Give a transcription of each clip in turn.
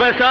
बसा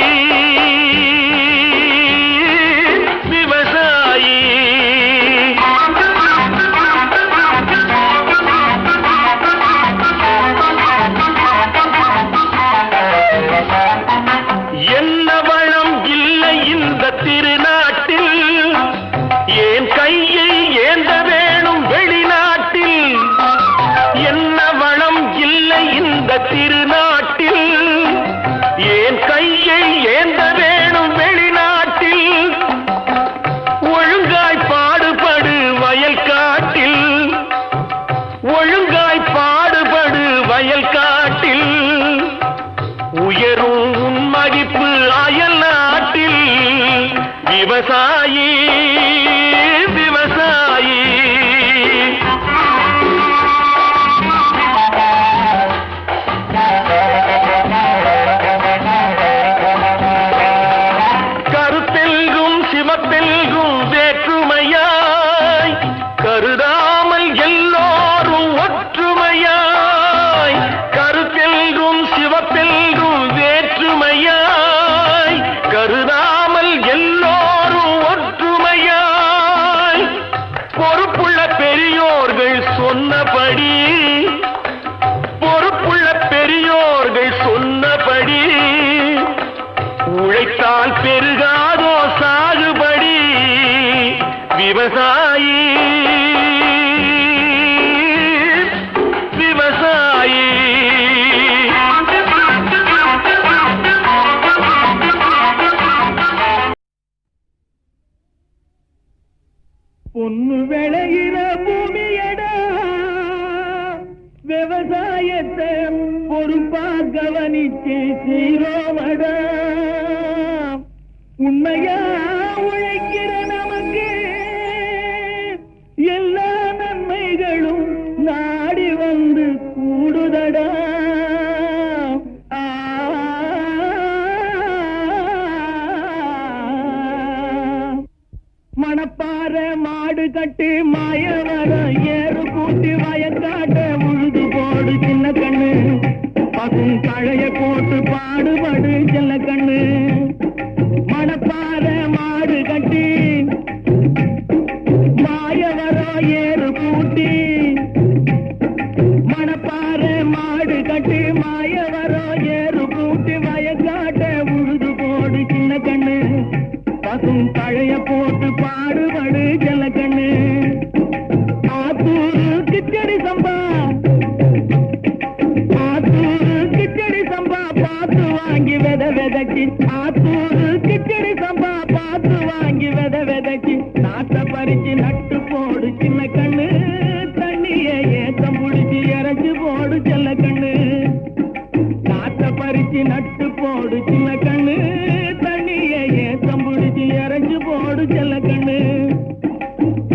விவசாய விவசாயி. விவசாயி. பொண்ணு விளையிற பூமியடா. விவசாயத்தை பொறுப்பா கவனிச்சு சீரோவட உண்மையா உழைக்க தூக்கி நட்டு போடு சின்ன கண்ணு. தண்ணியே தம்புடிச்சு இறஞ்சு போடு செல்ல கண்ணு.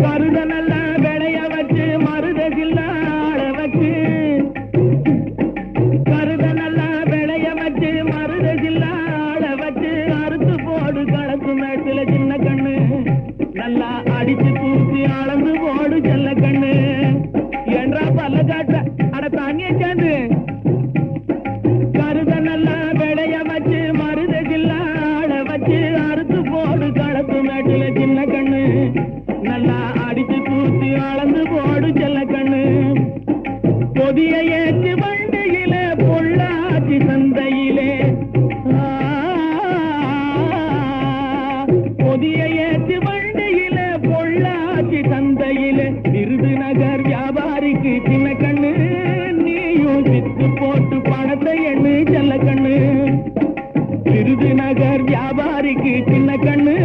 மருத நல்லா விளைய வச்சு மருத சில்லாட வச்சு. மருத நல்லா விளைய வச்சு மருத சில்லாட வச்சு. அறுத்து போடு கலத்து மேட்டில சின்ன கண்ணு. நல்லா அடிச்சு தூக்கி அளந்து போடு செல்ல கண்ணு. என்றா பல்ல காட்ட அட தானிய பொதிய வண்டியில பொள்ளாச்சி சந்தையிலே. ஆ, ஏற்று வண்டியில பொள்ளாச்சி சந்தையிலே. விருதுநகர் வியாபாரிக்கு சின்ன கண்ணு நீயும் வித்து போட்டு பணத்தை எண்ணு செல்ல கண்ணு. விருதுநகர் வியாபாரிக்கு சின்ன கண்ணு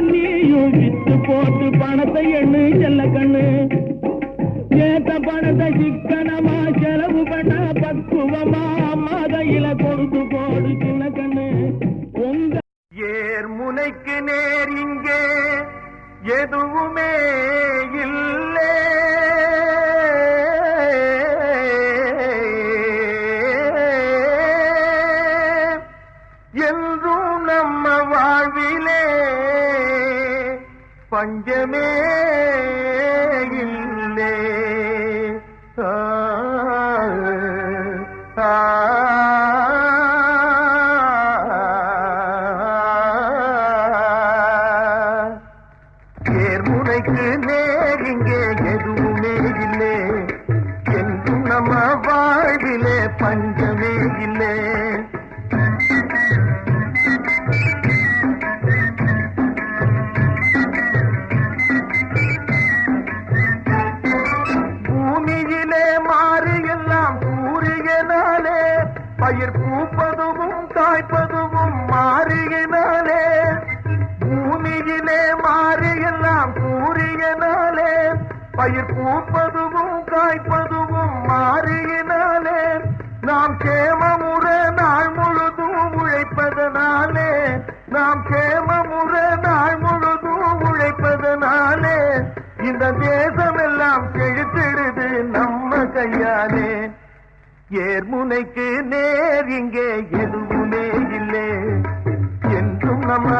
நீயும் வித்து போட்டு பணத்தை எண்ணு செல்ல கண்ணு. பணத்தை சிக்கனமா செலவு பண்ண பக்குவமா? மதையில கொடுத்து போடு சின்ன கண்ணு உங்க ஏர் முனைக்கு நேர் இங்கே எதுவுமே இல்லை. நாம் கேமமுற நாள் முழுதும் உழைப்பதனாலே நாம் கேமமுற நாள் முழுதும் உழைப்பதனாலே இந்த தேசமெல்லாம் கெழுத்திடுது நம்ம கையாலே. ஏர்முனைக்கு நேர் இங்கே எதுவுமே இல்லை. என்றும் நம்ம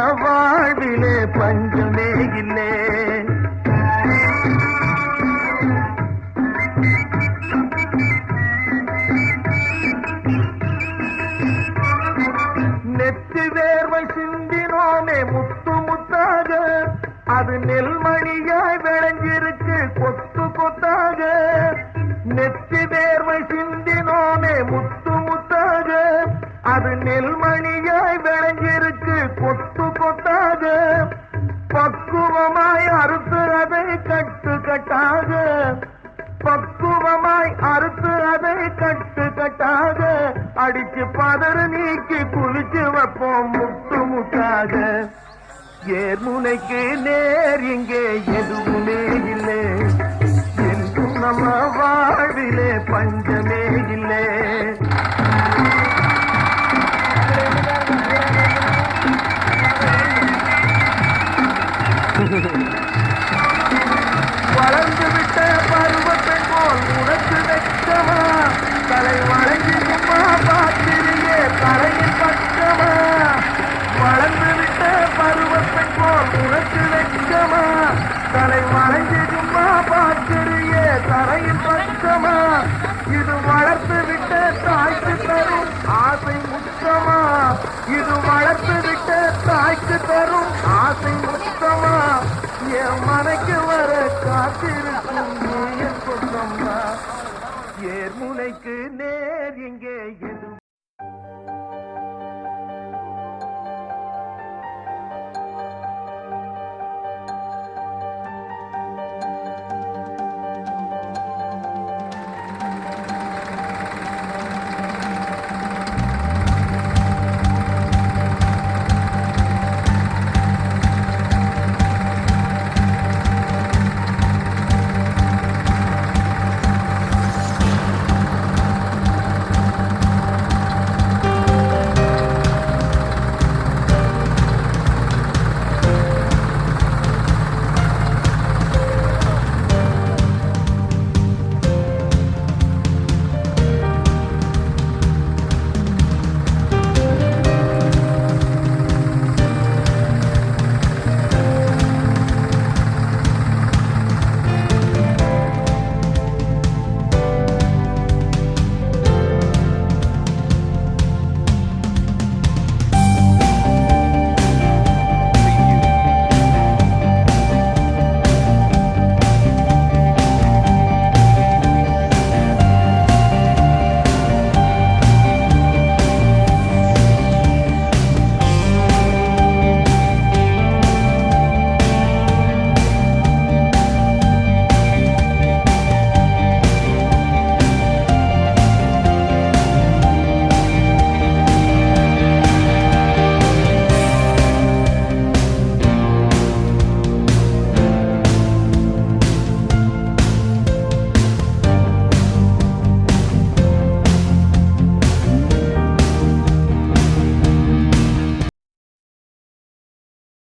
நெத்தி தேர்வை சிந்தினோமே முத்து முத்தாக. அது நெல்மணியாய் விளைஞ்சிருக்கு கொத்து கொத்தாக. பக்குவமாய் அறுத்துறதை கட்டு கட்டாக. பக்குவமாய் அறுத்து அதை கட்டு கட்டாக. அடிச்சு பதறு நீக்கி குளிச்சு வைப்போம் முத்து முட்டாக ஏர்முனைக்கு நேர் இங்கே எதுவுமே இல்லை. என்றும் நம்ம வாழ்விலே பஞ்சமே இல்லை Thank you. இது வளர்த்து விட்டு தாய்க்கு தரும் ஆசை மொத்தமா. என் மனைக்கு வர காத்திருக்கும் என் சொந்தம்மா ஏர்முனைக்கு நே